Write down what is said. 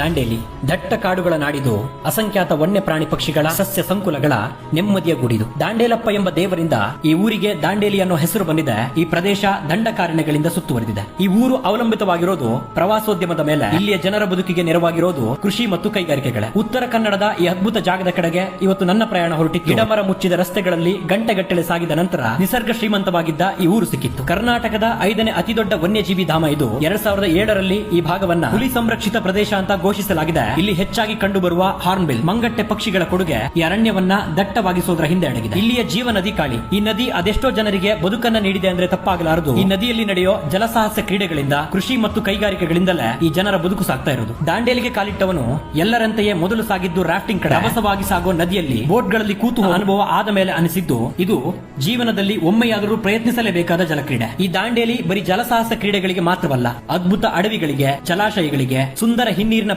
ದಾಂಡೇಲಿ ದಟ್ಟ ಕಾಡುಗಳ ನಾಡಿದು ಅಸಂಖ್ಯಾತ ವನ್ಯ ಪ್ರಾಣಿ ಪಕ್ಷಿಗಳ ಸಸ್ಯ ಸಂಕುಲಗಳ ನೆಮ್ಮದಿಯ ಗುಡಿದು. ದಾಂಡೇಲಪ್ಪ ಎಂಬ ದೇವರಿಂದ ಈ ಊರಿಗೆ ದಾಂಡೇಲಿ ಅನ್ನೋ ಹೆಸರು ಬಂದಿದೆ. ಈ ಪ್ರದೇಶ ದಂಡಕಾರಣ್ಯಗಳಿಂದ ಸುತ್ತುವರೆದಿದೆ. ಈ ಊರು ಅವಲಂಬಿತವಾಗಿರೋದು ಪ್ರವಾಸೋದ್ಯಮದ ಮೇಲೆ, ಇಲ್ಲಿಯ ಜನರ ಬದುಕಿಗೆ ನೆರವಾಗಿರೋದು ಕೃಷಿ ಮತ್ತು ಕೈಗಾರಿಕೆಗಳ. ಉತ್ತರ ಕನ್ನಡದ ಈ ಅದ್ಭುತ ಜಾಗದ ಕಡೆಗೆ ಇವತ್ತು ನನ್ನ ಪ್ರಯಾಣ ಹೊರಟಿ ಗಿಡಮರ ಮುಚ್ಚಿದ ರಸ್ತೆಗಳಲ್ಲಿ ಗಂಟೆಗಟ್ಟಲೆ ಸಾಗಿದ ನಂತರ ನಿಸರ್ಗ ಶ್ರೀಮಂತವಾಗಿದ್ದ ಈ ಊರು ಸಿಕ್ಕಿತ್ತು. ಕರ್ನಾಟಕದ ಐದನೇ ಅತಿದೊಡ್ಡ ವನ್ಯಜೀವಿ ಧಾಮ ಇದು. ಎರಡ್ ಸಾವಿರದ ಏಳರಲ್ಲಿ ಈ ಭಾಗವನ್ನ ಹುಲಿ ಸಂರಕ್ಷಿತ ಪ್ರದೇಶ ಅಂತ ಘೋಷಿಸಲಾಗಿದೆ. ಇಲ್ಲಿ ಹೆಚ್ಚಾಗಿ ಕಂಡುಬರುವ ಹಾರ್ನ್ಬಿಲ್ ಮಂಗಟ್ಟೆ ಪಕ್ಷಿಗಳ ಕೊಡುಗೆ, ಈ ಅರಣ್ಯವನ್ನ ದಟ್ಟವಾಗಿಸೋದ್ರ ಹಿಂದೆ ಅಡಗಿದೆ. ಇಲ್ಲಿಯ ಜೀವ ನದಿ ಕಾಳಿ, ಈ ನದಿ ಅದೆಷ್ಟೋ ಜನರಿಗೆ ಬದುಕನ್ನ ನೀಡಿದೆ ಅಂದ್ರೆ ತಪ್ಪಾಗಲಾರದು. ಈ ನದಿಯಲ್ಲಿ ನಡೆಯೋ ಜಲಸಾಹಸ ಕ್ರೀಡೆಗಳಿಂದ, ಕೃಷಿ ಮತ್ತು ಕೈಗಾರಿಕೆಗಳಿಂದಲೇ ಈ ಜನರ ಬದುಕು ಸಾಗ್ತಾ ಇರೋದು. ದಾಂಡೇಲಿಗೆ ಕಾಲಿಟ್ಟವನು ಎಲ್ಲರಂತೆಯೇ ಮೊದಲು ಸಾಗಿದ್ದು ರಾಫ್ಟಿಂಗ್ ಕಡೆ. ಅವಸವಾಗಿ ಸಾಗೋ ನದಿಯಲ್ಲಿ ಬೋಟ್ಗಳಲ್ಲಿ ಕೂತು ಅನುಭವ ಆದ ಮೇಲೆ ಅನಿಸಿದ್ದು, ಇದು ಜೀವನದಲ್ಲಿ ಒಮ್ಮೆಯಾದರೂ ಪ್ರಯತ್ನಿಸಲೇಬೇಕಾದ ಜಲಕ್ರೀಡೆ. ಈ ದಾಂಡೇಲಿ ಬರೀ ಜಲಸಾಹಸ ಕ್ರೀಡೆಗಳಿಗೆ ಮಾತ್ರವಲ್ಲ, ಅದ್ಭುತ ಅಡವಿಗಳಿಗೆ, ಜಲಾಶಯಗಳಿಗೆ ಸುಂದರ ಹಿನ್ನೀರಿನ